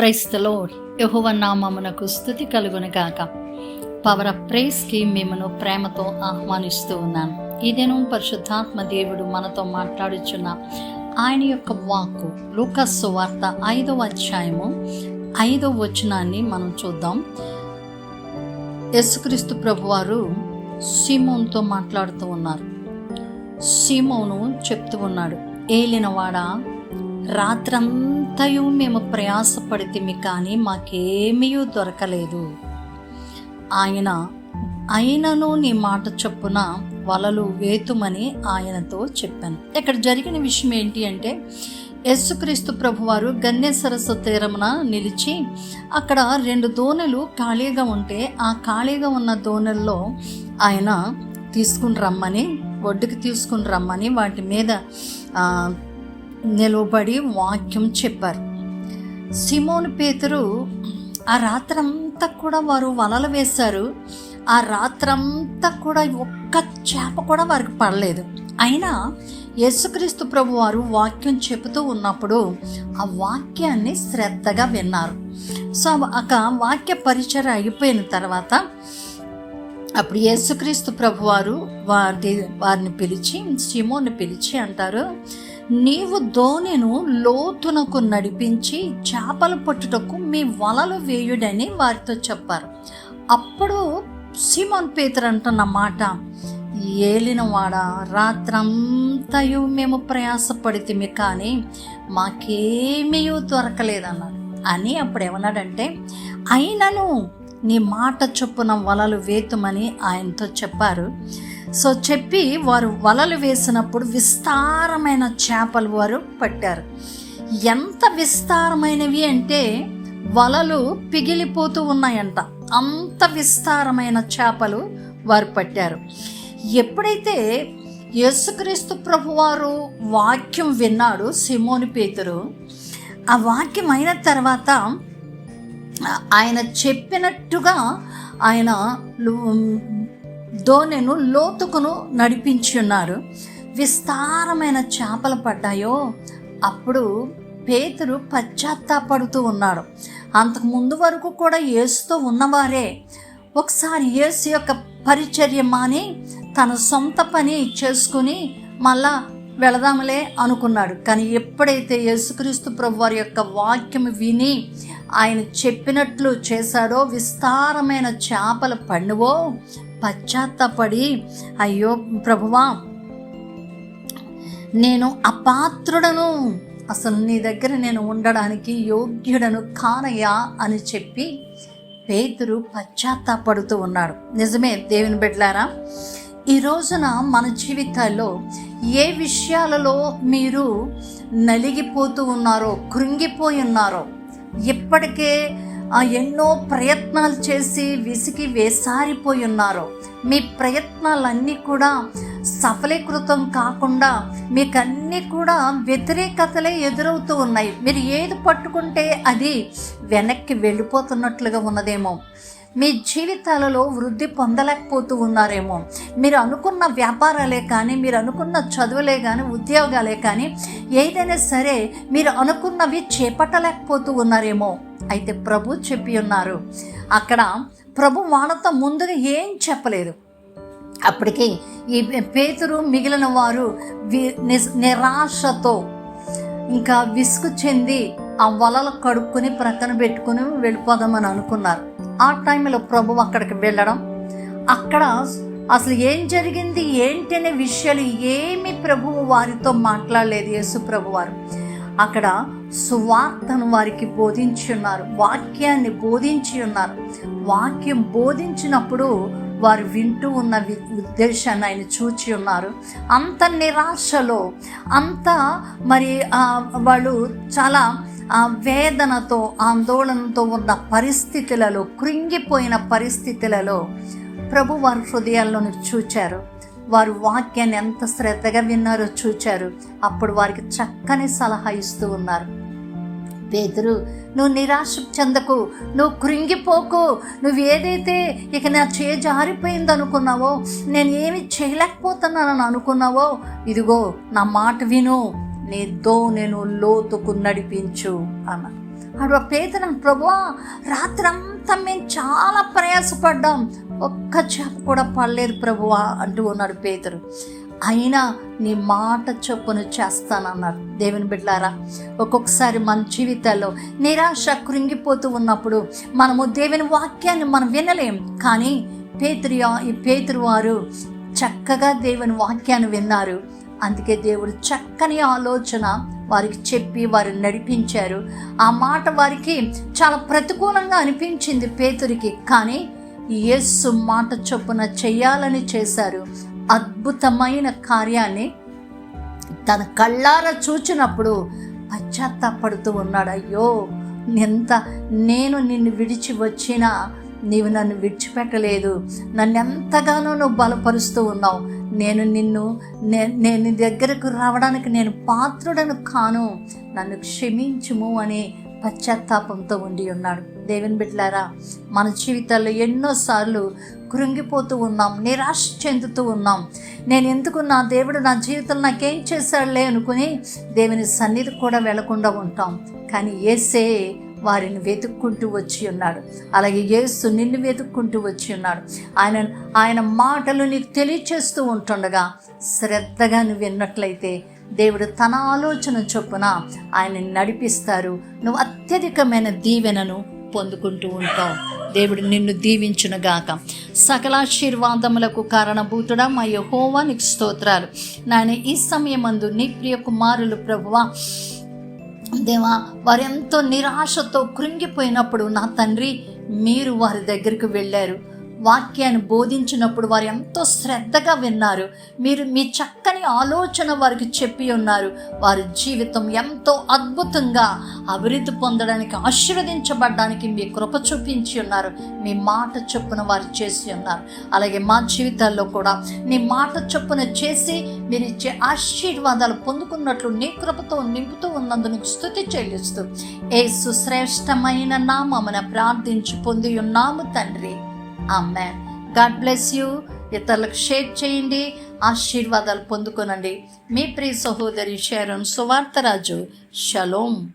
క్రైస్తలో యహోవ నామమునకు స్థుతి కలుగునగాక పవర్ ఆఫ్ ప్రేస్కి మిమ్మను ప్రేమతో ఆహ్వానిస్తూ ఉన్నాను. ఇదేను పరిశుద్ధాత్మ దేవుడు మనతో మాట్లాడుచున్న ఆయన యొక్క వాక్కు లూకస్సు వార్త ఐదవ అధ్యాయము ఐదవ వచనాన్ని మనం చూద్దాం. యేసుక్రీస్తు ప్రభువారు సీమోన్తో మాట్లాడుతూ ఉన్నారు. సీమోను చెప్తూ ఉన్నాడు. ఏలినవాడా? రాత్రంతయు మేము ప్రయాసపడితిమి కానీ మాకేమీ దొరకలేదు. ఆయన అయినను నీ మాట చొప్పున వలలు వేతుమని ఆయనతో చెప్పాను. ఇక్కడ జరిగిన విషయం ఏంటి అంటే యేసుక్రీస్తు ప్రభువారు గన్య సరస్సు తీరమున నిలిచి అక్కడ రెండు దోణలు ఖాళీగా ఉంటే ఆ ఖాళీగా ఉన్న దోణల్లో ఆయన తీసుకుని రమ్మని ఒడ్డుకి తీసుకుని రమ్మని వాటి మీద నిలవబడి వాక్యం చెప్పారు. సిమోను పేతురు ఆ రాత్రంతా కూడా వారు వలలు వేశారు. ఆ రాత్రంతా కూడా ఒక్క చేప కూడా వారికి పడలేదు. అయినా యేసుక్రీస్తు ప్రభు వారు వాక్యం చెబుతూ ఉన్నప్పుడు ఆ వాక్యాన్ని శ్రద్ధగా విన్నారు. సో ఒక వాక్య పరిచయం అయిపోయిన తర్వాత అప్పుడు యేసుక్రీస్తు ప్రభువారు వారి వారిని పిలిచి సిమోని పిలిచి అంటారు నీవు ధోనిను లోతునకు నడిపించి చేపలు పట్టుటకు మీ వలలు వేయుడని వారితో చెప్పారు. అప్పుడు సిమోన్ పేతురు అంటున్న మాట ఏలినవాడ రాత్రంతయు మేము ప్రయాసపడితిమి కానీ మాకేమీ దొరకలేదన్నాడు. అని అప్పుడు ఏమన్నాడంటే అయినను నీ మాట చొప్పున వలలు వేతుమని ఆయనతో చెప్పారు. సో చెప్పి వారు వలలు వేసినప్పుడు విస్తారమైన చేపలు వారు పట్టారు. ఎంత విస్తారమైనవి అంటే వలలు పిగిలిపోతూ ఉన్నాయంట. అంత విస్తారమైన చేపలు వారు పట్టారు. ఎప్పుడైతే యేసుక్రీస్తు ప్రభువారు వాక్యం విన్నాడు సిమోని పేతురు ఆ వాక్యం అయిన తర్వాత ఆయన చెప్పినట్టుగా ఆయన లు- దోణెను లోతుకును నడిపించి ఉన్నారు. విస్తారమైన చేపలు పడ్డాయో అప్పుడు పేతురు పశ్చాత్తాపడుతూ ఉన్నాడు. అంతకు ముందు వరకు కూడా ఏసుతో ఉన్నవారే. ఒకసారి యేసు యొక్క పరిచర్య మాని తన సొంత పని చేసుకుని మళ్ళా వెళదాములే అనుకున్నాడు. కానీ ఎప్పుడైతే యేసుక్రీస్తు ప్రభు వారి యొక్క వాక్యం విని ఆయన చెప్పినట్లు చేశాడో విస్తారమైన చేపల పండువో పశ్చాత్తపడి అయ్యో ప్రభువా నేను అపాత్రుడను. అసలు నీ దగ్గర నేను ఉండడానికి యోగ్యుడను కానయ్యా అని చెప్పి పేతురు పశ్చాత్తాపడుతూ ఉన్నాడు. నిజమే దేవుని బిడ్డలారా ఈ రోజున మన జీవితాల్లో ఏ విషయాలలో మీరు నలిగిపోతూ ఉన్నారో కృంగిపోయి ఉన్నారో ఇప్పటికే ఆ ఎన్నో ప్రయత్నాలు చేసి విసిగి వేసారిపోయి ఉన్నారో మీ ప్రయత్నాలన్నీ కూడా సఫలీకృతం కాకుండా మీకు అన్నీ కూడా వ్యతిరేకతలే ఎదురవుతూ ఉన్నాయి. మీరు ఏది పట్టుకుంటే అది వెనక్కి వెళ్ళిపోతున్నట్లుగా ఉన్నదేమో. మీ జీవితాలలో వృద్ధి పొందలేకపోతూ ఉన్నారేమో. మీరు అనుకున్న వ్యాపారాలే కానీ మీరు అనుకున్న చదువులే కానీ ఉద్యోగాలే కానీ ఏదైనా సరే మీరు అనుకున్నవి చేపట్టలేకపోతూ ఉన్నారేమో. అయితే ప్రభు చెప్పి ఉన్నారు అక్కడ ప్రభు వాళ్ళతో ముందుగా ఏం చెప్పలేదు. అప్పటికి ఈ పేతురు మిగిలిన వారు నిరాశతో ఇంకా విసుగు చెంది ఆ వలలు కడుక్కొని ప్రక్కన పెట్టుకుని వెళ్ళిపోదామని అనుకున్నారు. ఆ టైంలో ప్రభు అక్కడికి వెళ్ళడం. అక్కడ అసలు ఏం జరిగింది ఏంటి అనే విషయాలు ఏమి ప్రభువు వారితో మాట్లాడలేదు యేసు ప్రభు వారు. అక్కడ సువార్తను వారికి బోధించి ఉన్నారు వాక్యాన్ని బోధించి ఉన్నారు. వాక్యం బోధించినప్పుడు వారు వింటూ ఉన్న వి- ఉద్దేశాన్ని ఆయన చూచి ఉన్నారు. అంత నిరాశలో అంత మరి వాళ్ళు చాలా ఆ వేదనతో ఆందోళనతో ఉన్న పరిస్థితులలో కృంగిపోయిన పరిస్థితులలో ప్రభు వారి హృదయాల్లోని చూచారు. వారు వాక్యాన్ని ఎంత శ్రద్ధగా విన్నారో చూచారు. అప్పుడు వారికి చక్కని సలహా ఇస్తూ ఉన్నారు. పేదరు నువ్వు నిరాశ చెందకు నువ్వు కృంగిపోకు నువ్వు ఏదైతే ఇక నా చే జారిపోయింది అనుకున్నావో నేను ఏమి చేయలేకపోతున్నానని అనుకున్నావో ఇదిగో నా మాట విను. నీ దో నేను లోతుకు నడిపించు అన్న. అడు పేదన ప్రభువా రాత్రంతా మేము చాలా ప్రయాసపడ్డాం. ఒక్క చేప కూడా పడలేదు ప్రభువా అంటూ ఉన్నాడు పేదరు అయినా నీ మాట చొప్పును చేస్తానన్నారు దేవుని బిడ్డారా ఒక్కొక్కసారి మన జీవితాల్లో నిరాశ కృంగిపోతూ ఉన్నప్పుడు మనము దేవుని వాక్యాన్ని మనం వినలేం. కానీ పేతురు ఈ పేతురు వారు చక్కగా దేవుని వాక్యాన్ని విన్నారు. అందుకే దేవుడు చక్కని ఆలోచన వారికి చెప్పి వారిని నడిపించారు. ఆ మాట వారికి చాలా ప్రతికూలంగా అనిపించింది పేతురికి. కానీ యేసు మాట చొప్పున చేయాలని చేశారు. అద్భుతమైన కార్యాన్ని తన కళ్ళారా చూచినప్పుడు పశ్చాత్తాపడుతూ ఉన్నాడు. అయ్యో ఎంత నేను నిన్ను విడిచి వచ్చినా నీవు నన్ను విడిచిపెట్టలేదు. నన్ను ఎంతగానో నువ్వు బలపరుస్తూ ఉన్నావు. నేను నిన్ను నే- నేను నీ దగ్గరకు రావడానికి నేను పాత్రుడను కాను. నన్ను క్షమించుము అని పశ్చాత్తాపంతో ఉండి ఉన్నాడు. దేవుని బిడ్డలారా మన జీవితాల్లో ఎన్నోసార్లు కృంగిపోతూ ఉన్నాం నిరాశ చెందుతూ ఉన్నాం. నేను ఎందుకు నా దేవుడు నా జీవితంలో నాకేం చేశాడులే అనుకుని దేవుని సన్నిధి కూడా వెళ్ళకుండా ఉంటాం. కానీ ఏసే వారిని వెతుక్కుంటూ వచ్చి ఉన్నాడు. అలాగే యేసు నిన్ను వెతుక్కుంటూ వచ్చి ఉన్నాడు. ఆయన ఆయన మాటలు నీకు తెలియచేస్తూ ఉంటుండగా శ్రద్ధగా నువ్వు విన్నట్లయితే దేవుడు తన ఆలోచన చొప్పున ఆయన నడిపిస్తారు. నువ్వు అత్యధికమైన దీవెనను పొందుకుంటూ ఉంటావు. దేవుడు నిన్ను దీవించునుగాక సకలాశీర్వాదములకు కారణభూతుడా మా యహోవా నీకు స్తోత్రాలు. నాయన ఈ సమయమందు నీ ప్రియ కుమారులు ప్రభువా దేవా వారెంతో నిరాశతో కృంగిపోయినప్పుడు నా తండ్రి మీరు వారి దగ్గరికి వెళ్ళారు. వాక్యాన్ని బోధించినప్పుడు వారు ఎంతో శ్రద్ధగా విన్నారు. మీరు మీ చక్కని ఆలోచన వారికి చెప్పి ఉన్నారు. వారి జీవితం ఎంతో అద్భుతంగా అభివృద్ధి పొందడానికి ఆశీర్వదించబడడానికి మీ కృప చూపించి ఉన్నారు. మీ మాట చొప్పున వారు చేసి ఉన్నారు. అలాగే మా జీవితాల్లో కూడా నీ మాట చొప్పున చేసి మీరు ఇచ్చే ఆశీర్వాదాలు పొందుకున్నట్లు నీ కృపతో నింపుతూ ఉన్నందుకు స్థుతి చెల్లిస్తూ. ఏ సుశ్రేష్టమైన నామమున ప్రార్థించి పొంది ఉన్నాము తండ్రి. అమ్మాన్ గాడ్ బ్లెస్ యూ ఇతరులకు షేర్ చేయండి. ఆశీర్వాదాలు పొందుకొనండి. మీ ప్రియ సహోదరి షేరన్ సువార్తరాజు షలోం